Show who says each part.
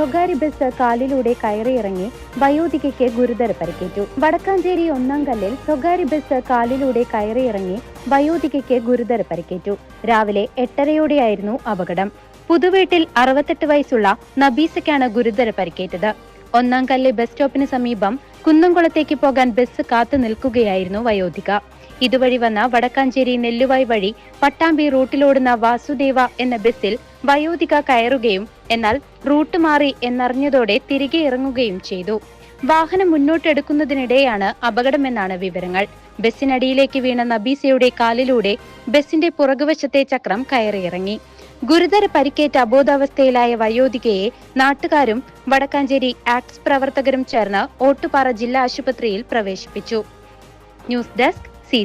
Speaker 1: സ്വകാര്യ ബസ് കാലിലൂടെ കയറിയിറങ്ങി വയോധികയ്ക്ക് ഗുരുതര പരിക്കേറ്റു. വടക്കാഞ്ചേരി ഒന്നാം കല്ലിൽ സ്വകാര്യ ബസ് കാലിലൂടെ കയറിയിറങ്ങി വയോധികയ്ക്ക് ഗുരുതര പരിക്കേറ്റു. രാവിലെ എട്ടരയോടെയായിരുന്നു അപകടം. പുതുവീട്ടിൽ അറുപത്തെട്ട് വയസ്സുള്ള നബീസയ്ക്കാണ് ഗുരുതര പരിക്കേറ്റത്. ഒന്നാം കല്ല് ബസ് സ്റ്റോപ്പിന് സമീപം കുന്നംകുളത്തേക്ക് പോകാൻ ബസ് കാത്തു നിൽക്കുകയായിരുന്നു വയോധിക. ഇതുവഴി വന്ന വടക്കാഞ്ചേരി നെല്ലുവായ് വഴി പട്ടാമ്പി റൂട്ടിലോടുന്ന വാസുദേവ എന്ന ബസ്സിൽ വയോധിക കയറുകയും എന്നാൽ റൂട്ട് മാറി എന്നറിഞ്ഞതോടെ തിരികെ ഇറങ്ങുകയും ചെയ്തു. വാഹനം മുന്നോട്ടെടുക്കുന്നതിനിടെയാണ് അപകടമെന്നാണ് വിവരങ്ങൾ. ബസ്സിനടിയിലേക്ക് വീണ നബീസയുടെ കാലിലൂടെ ബസ്സിന്റെ പുറകുവശത്തെ ചക്രം കയറിയിറങ്ങി. ഗുരുതര പരിക്കേറ്റ അബോധാവസ്ഥയിലായ വയോധികയെ നാട്ടുകാരും വടക്കാഞ്ചേരി ആക്ട്സ് പ്രവർത്തകരും ചേർന്ന് ഓട്ടുപാറ ജില്ലാ ആശുപത്രിയിൽ പ്രവേശിപ്പിച്ചു. News desk C